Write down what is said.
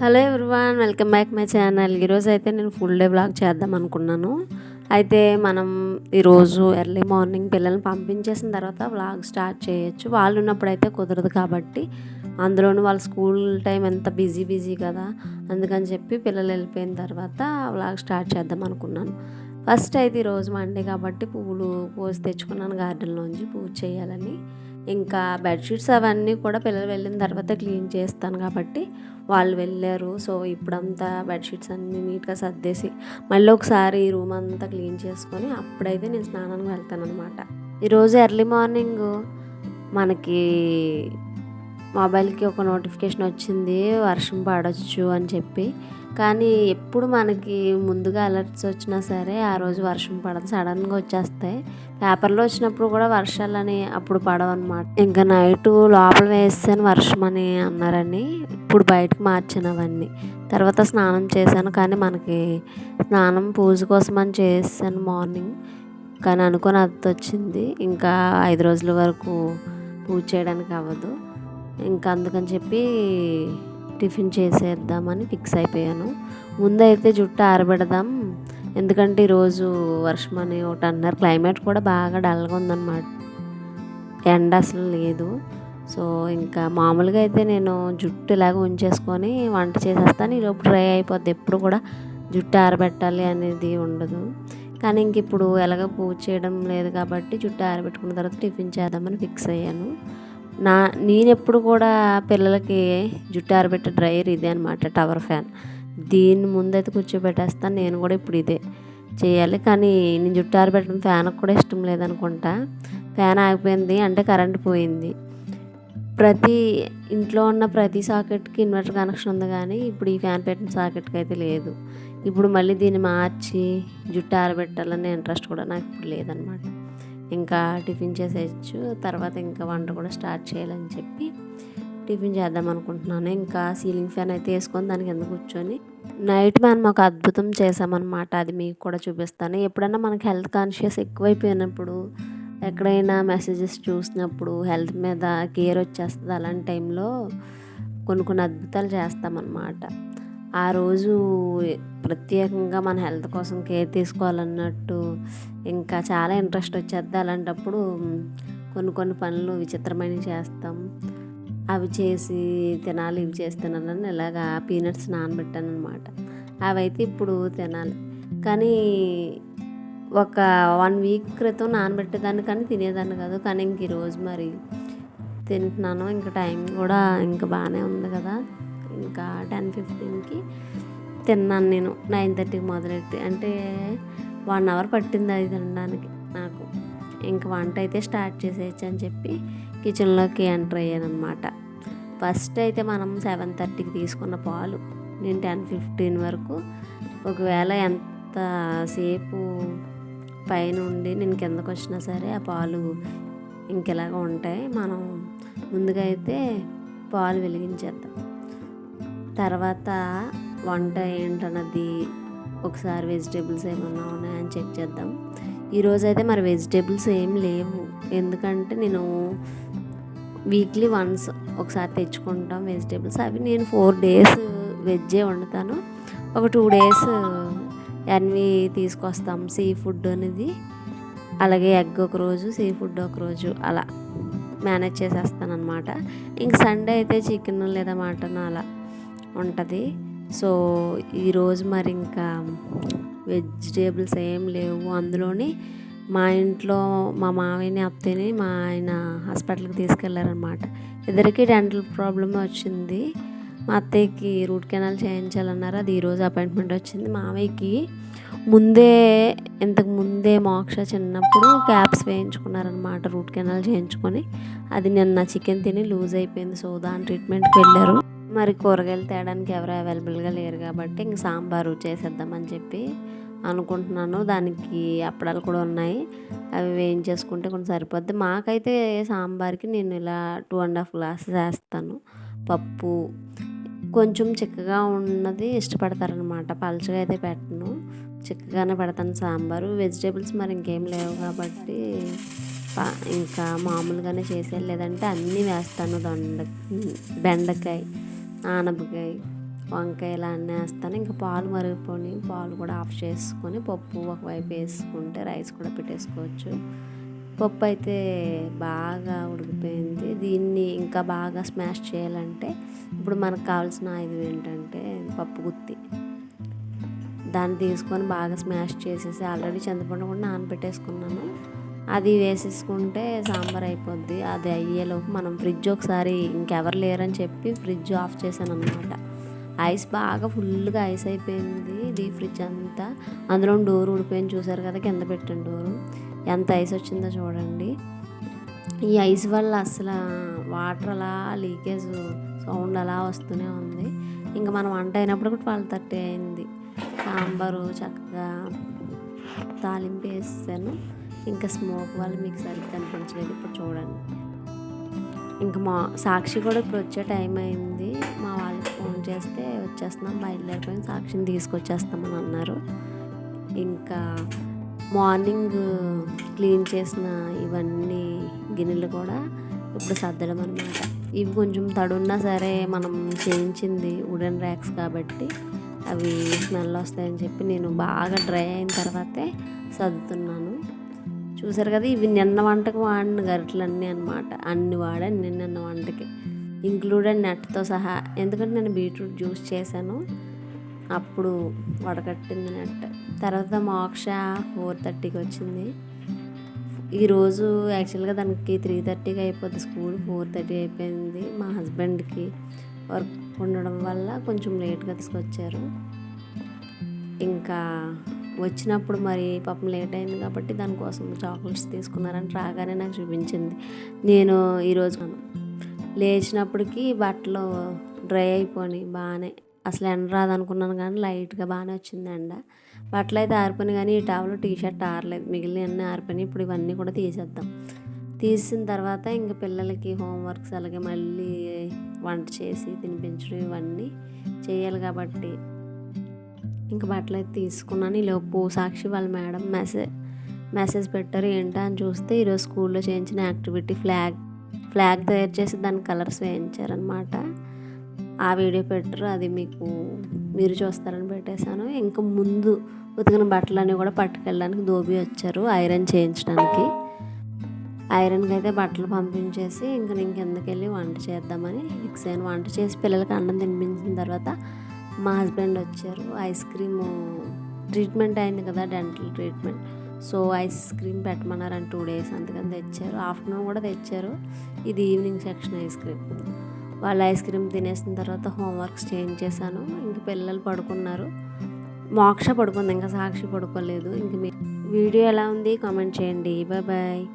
Hello everyone welcome back my channel. ఈరోజు అయితే నేను ఫుల్ డే బ్లాగ్ చేద్దాం అనుకున్నాను. అయితే మనం ఈరోజు ఎర్లీ మార్నింగ్ పిల్లల్ని పంపించేసిన తర్వాత బ్లాగ్ స్టార్ట్ చేయొచ్చు. వాళ్ళు ఉన్నప్పుడు అయితే కుదరదు కాబట్టి అందులోనూ వాళ్ళ స్కూల్ టైం ఎంత బిజీ బిజీ కదా అందుకని చెప్పి పిల్లలు వెళ్ళిపోయిన తర్వాత బ్లాగ్ స్టార్ట్ చేద్దాం అనుకున్నాను. ఫస్ట్ అయితే ఈరోజు మండే కాబట్టి పువ్వులు పోసి తెచ్చుకున్నాను గార్డెన్లోంచి పూజ చేయాలని. ఇంకా బెడ్షీట్స్ అవన్నీ కూడా పిల్లలు వెళ్ళిన తర్వాత క్లీన్ చేస్తాను కాబట్టి వాళ్ళు వెళ్ళారు. సో ఇప్పుడంతా బెడ్షీట్స్ అన్నీ నీట్గా సర్దేసి మళ్ళీ ఒకసారి ఈ రూమ్ అంతా క్లీన్ చేసుకొని అప్పుడైతే నేను స్నానానికి వెళ్తాను అనమాట ఈరోజు ఎర్లీ మార్నింగ్ మనకి మొబైల్కి ఒక నోటిఫికేషన్ వచ్చింది వర్షం పడవచ్చు అని చెప్పి. కానీ ఎప్పుడు మనకి ముందుగా అలర్ట్స్ వచ్చినా సరే ఆ రోజు వర్షం పడదు సడన్గా వచ్చేస్తాయి. పేపర్లో వచ్చినప్పుడు కూడా వర్షాలని అప్పుడు పడవు అనమాట ఇంకా నైట్ లోపల వేసాను వర్షం అని అన్నారని ఇప్పుడు బయటకు మార్చాను అవన్నీ. తర్వాత స్నానం చేశాను కానీ మనకి స్నానం పూజ కోసం అని చేసాను మార్నింగ్. కానీ అనుకుని అది వచ్చింది ఇంకా ఐదు రోజుల వరకు పూజ చేయడానికి అవ్వదు. ఇంకా అందుకని చెప్పి టిఫిన్ చేసేద్దామని ఫిక్స్ అయిపోయాను. ముందైతే జుట్టు ఆరబెడదాం. ఎందుకంటే ఈరోజు వర్షం అని ఒకటి అన్నారు. క్లైమేట్ కూడా బాగా డల్గా ఉందన్నమాట. ఎండ అసలు లేదు. సో ఇంకా మామూలుగా అయితే నేను జుట్టు ఇలాగ ఉంచేసుకొని వంట చేసేస్తాను. ఈలోపు డ్రై అయిపోద్ది. ఎప్పుడు కూడా జుట్టు ఆరబెట్టాలి అనేది ఉండదు. కానీ ఇంక ఇప్పుడు ఎలాగ పూజ చేయడం లేదు కాబట్టి జుట్టు ఆరబెట్టుకున్న తర్వాత టిఫిన్ చేద్దామని ఫిక్స్ అయ్యాను. నా నేను ఎప్పుడు కూడా పిల్లలకి జుట్టు ఆరబెట్టే డ్రైయర్ ఇదే అనమాట టవర్ ఫ్యాన్. దీన్ని ముందైతే కూర్చోబెట్టేస్తాను నేను కూడా ఇప్పుడు ఇదే చేయాలి. కానీ నేను జుట్టు ఆరబెట్టడం ఫ్యాన్కి కూడా ఇష్టం లేదనుకుంటా. ఫ్యాన్ ఆగిపోయింది అంటే కరెంట్ పోయింది. ప్రతి ఇంట్లో ఉన్న ప్రతి సాకెట్కి ఇన్వర్టర్ కనెక్షన్ ఉంది కానీ ఇప్పుడు ఈ ఫ్యాన్ పెట్టిన సాకెట్కి అయితే లేదు. ఇప్పుడు మళ్ళీ దీన్ని మార్చి జుట్టు ఆరబెట్టాలనే ఇంట్రెస్ట్ కూడా నాకు ఇప్పుడు లేదనమాట ఇంకా టిఫిన్ చేసేయచ్చు. తర్వాత ఇంకా వంట కూడా స్టార్ట్ చేయాలని చెప్పి టిఫిన్ చేద్దాం అనుకుంటున్నాను. ఇంకా సీలింగ్ ఫ్యాన్ అయితే వేసుకొని దానికి కింద కూర్చొని నైట్ మనం ఒక అద్భుతం చేసామన్నమాట అది మీకు కూడా చూపిస్తాను. ఎప్పుడైనా మనకి హెల్త్ కాన్షియస్ ఎక్కువైపోయినప్పుడు ఎక్కడైనా మెసేజెస్ చూసినప్పుడు హెల్త్ మీద కేర్ వచ్చేస్తుంది అలాంటి టైంలో కొన్ని కొన్ని అద్భుతాలు చేస్తామన్నమాట. ఆ రోజు ప్రత్యేకంగా మన హెల్త్ కోసం కేర్ తీసుకోవాలన్నట్టు ఇంకా చాలా ఇంట్రెస్ట్ వచ్చేద్ది అలాంటప్పుడు కొన్ని కొన్ని పనులు విచిత్రమైనవి చేస్తాం. అవి చేసి తినాలి ఇవి చేసి తినాలని ఇలాగా పీనట్స్ నానబెట్టాను అనమాట అవి అయితే ఇప్పుడు తినాలి. కానీ ఒక వన్ వీక్ క్రితం నానబెట్టేదాన్ని కానీ తినేదాన్ని కాదు. కానీ ఇంక ఈరోజు మరి తింటున్నాను. ఇంకా టైం కూడా ఇంకా బాగానే ఉంది కదా. ఇంకా టెన్ ఫిఫ్టీన్కి తిన్నాను నేను నైన్ థర్టీకి మొదలెట్టి. అంటే వన్ అవర్ పట్టింది అది తినడానికి నాకు. ఇంక వంట అయితే స్టార్ట్ చేసేయచ్చు అని చెప్పి కిచెన్లోకి ఎంటర్ అయ్యాను అనమాట ఫస్ట్ అయితే మనం సెవెన్ థర్టీకి తీసుకున్న పాలు నేను టెన్ ఫిఫ్టీన్ వరకు. ఒకవేళ ఎంతసేపు పైనుండి నేను కిందకు వచ్చినా సరే ఆ పాలు ఇంకెలాగ ఉంటాయి. మనం ముందుగా అయితే పాలు వెలిగించేద్దాం. తర్వాత వంట ఏంటన్నది ఒకసారి వెజిటేబుల్స్ ఏమన్నా ఉన్నాయని చెక్ చేద్దాం. ఈరోజు అయితే మరి వెజిటేబుల్స్ ఏం లేవు. ఎందుకంటే నేను వీక్లీ వన్స్ ఒకసారి తెచ్చుకుంటాం వెజిటేబుల్స్. అవి నేను ఫోర్ డేస్ వెజ్జే వండుతాను. ఒక టూ డేస్ అన్నీ తీసుకొస్తాం. సీ ఫుడ్ అనేది. అలాగే ఎగ్ ఒక రోజు సీ ఫుడ్ ఒక రోజు అలా మేనేజ్ చేసేస్తాను అనమాట ఇంక సండే అయితే చికెన్ లేదా మటన్ అలా ఉంటుంది. సో ఈరోజు మరి ఇంకా వెజిటేబుల్స్ ఏం లేవు. అందులోని మా ఇంట్లో మా మావయ్యని అత్తని మా ఆయన హాస్పిటల్కి తీసుకెళ్ళారనమాట ఇద్దరికి డెంటల్ ప్రాబ్లమ్ వచ్చింది. మా అత్తయ్యకి రూట్ కెనాల్ చేయించాలన్నారు. అది ఈరోజు అపాయింట్మెంట్ వచ్చింది. మావయ్యకి ముందే ఇంతకు ముందే మోక్ష చిన్నప్పుడు క్యాప్స్ వేయించుకున్నారనమాట రూట్ కెనాల్ చేయించుకొని. అది నిన్న చికెన్ తిని లూజ్ అయిపోయింది. సో దాని ట్రీట్మెంట్కి వెళ్ళారు. మరి కూరగాయలు తేయడానికి ఎవరు అవైలబుల్గా లేరు కాబట్టి ఇంక సాంబారు చేసేద్దామని చెప్పి అనుకుంటున్నాను. దానికి అప్పడాలు కూడా ఉన్నాయి. అవి వేయించేసుకుంటే కొంచెం సరిపోద్ది. మాకైతే సాంబార్కి నేను ఇలా టూ అండ్ హాఫ్ గ్లాసెస్ వేస్తాను పప్పు కొంచెం చిక్కగా ఉన్నది ఇష్టపడతారనమాట. పలుచగా అయితే పెట్టను. చిక్కగానే పెడతాను సాంబారు. వెజిటేబుల్స్ మరి ఇంకేం లేవు కాబట్టి ఇంకా మామూలుగానే చేసే లేదంటే అన్నీ వేస్తాను దొండ బెండకాయ. ఆనపకాయ వంకాయ ఇలా అన్నీ వేస్తాను. ఇంకా పాలు మరిగిపోయి పాలు కూడా ఆఫ్ చేసుకొని పప్పు ఒకవైపు వేసుకుంటే రైస్ కూడా పెట్టేసుకోవచ్చు. పప్పు అయితే బాగా ఉడికిపోయింది. దీన్ని ఇంకా బాగా స్మాష్ చేయాలంటే ఇప్పుడు మనకు కావాల్సిన ఆయుధం ఏంటంటే పప్పు గుత్తి. దాన్ని తీసుకొని బాగా స్మాష్ చేసేసి ఆల్రెడీ చింతపండు కూడా నానబెట్టేసుకున్నాను. అది వేసేసుకుంటే సాంబార్ అయిపోద్ది. అది అయ్యేలోపు మనం ఫ్రిడ్జ్ ఒకసారి ఇంకెవరు లేరని చెప్పి ఫ్రిడ్జ్ ఆఫ్ చేశాను అనమాట ఐస్ బాగా ఫుల్గా ఐస్ అయిపోయింది. డీప్ ఫ్రిడ్జ్ అంతా. అందులో డోర్ ఊడిపోయింది. చూసారు కదా కింద పెట్టాను డోరు. ఎంత ఐస్ వచ్చిందో చూడండి. ఈ ఐస్ వల్ల అసలు వాటర్ అలా లీకేజ్ సౌండ్ అలా వస్తూనే ఉంది. ఇంకా మనం వంట అయినప్పుడు కూడా ట్వెల్వ్ థర్టీ అయింది. సాంబారు చక్కగా తాలింపు వేసాను. ఇంకా స్మోక్ వల్ల మీకు సరిగ్గా కనిపించలేదు ఇప్పుడు చూడండి. ఇంకా మా సాక్షి కూడా ఇప్పుడు వచ్చే టైం అయింది. మా వాళ్ళకి ఫోన్ చేస్తే వచ్చేస్తున్నాం బయలుదేరిపోయి. సాక్షిని తీసుకొచ్చేస్తామని అన్నారు. ఇంకా మార్నింగ్ క్లీన్ చేసిన ఇవన్నీ గిన్నెలు కూడా ఇప్పుడు సర్దడం అనమాట ఇవి కొంచెం తడున్నా సరే మనం చేయించింది వుడెన్ ర్యాక్స్ కాబట్టి అవి స్మెల్ వస్తాయని చెప్పి నేను బాగా డ్రై అయిన తర్వాతే సర్దుతున్నాను. చూసారు కదా ఇవి నిన్న వంటకు వాడిన గరిటెలన్నీ అనమాట అన్ని వాడాను నిన్న నిన్న వంటకి. ఇంక్లూడెడ్ నెట్తో సహా. ఎందుకంటే నేను బీట్రూట్ జ్యూస్ చేశాను. అప్పుడు వడకట్టింది నెట్. తర్వాత మోక్ష ఫోర్ థర్టీకి వచ్చింది. ఈరోజు యాక్చువల్గా దానికి త్రీ థర్టీకి అయిపోద్ది స్కూల్. ఫోర్ థర్టీ అయిపోయింది మా హస్బెండ్కి. వర్క్ ఉండడం వల్ల కొంచెం లేట్గా తీసుకొచ్చారు. ఇంకా వచ్చినప్పుడు మరి పాపం లేట్ అయింది కాబట్టి దానికోసం చాక్లెట్స్ తీసుకున్నారని రాగానే నాకు చూపించింది. నేను ఈరోజు లేచినప్పటికీ బట్టలు డ్రై అయిపోయి బాగానే అసలు ఎండ రాదనుకున్నాను కానీ లైట్గా బాగానే వచ్చింది ఎండ. బట్టలు అయితే ఆరిపోయినాయి కానీ ఈ టాబ్లో టీ షర్ట్ ఆరలేదు. మిగిలిన అన్నీ ఆరిపోయినాయి. ఇప్పుడు ఇవన్నీ కూడా తీసేద్దాం. తీసిన తర్వాత ఇంక పిల్లలకి హోంవర్క్స్ అలాగే మళ్ళీ వంట చేసి తినిపించడం ఇవన్నీ చేయాలి కాబట్టి ఇంక బట్టలు అయితే తీసుకున్నాను. ఈలోపు సాక్షి వాళ్ళ మేడం మెసేజ్ మెసేజ్ పెట్టారు. ఏంటా అని చూస్తే ఈరోజు స్కూల్లో చేయించిన యాక్టివిటీ ఫ్లాగ్ ఫ్లాగ్ తయారు చేసి దాని కలర్స్ వేయించారనమాట ఆ వీడియో పెట్టరు. అది మీకు మీరు చూస్తారని పెట్టేశాను. ఇంకా ముందు ఉతికిన బట్టలన్నీ కూడా పట్టుకెళ్ళడానికి దోబి వచ్చారు ఐరన్ చేయించడానికి. ఐరన్కి అయితే బట్టలు పంపించేసి ఇంకా నేను కిందకి వెళ్ళి వంట చేద్దామని ఫిక్స్ అయ్యాను వంట చేసి పిల్లలకి అన్నం తినిపించిన తర్వాత మా హస్బెండ్ వచ్చారు. ఐస్ క్రీము ట్రీట్మెంట్ అయింది కదా dental treatment. So ice cream పెట్టమన్నారు టూ డేస్ అందుకని తెచ్చారు. ఆఫ్టర్నూన్ కూడా తెచ్చారు. ఇది ఈవినింగ్ సెక్షన్ ఐస్ క్రీమ్. వాళ్ళు ఐస్ క్రీమ్ తినేసిన తర్వాత హోంవర్క్స్ చేంజ్ చేశాను. ఇంక పిల్లలు పడుకున్నారు. మోక్ష పడుకుంది ఇంకా సాక్షి పడుకోలేదు. ఇంక మీ వీడియో ఎలా ఉంది? కామెంట్ చేయండి. Bye bye.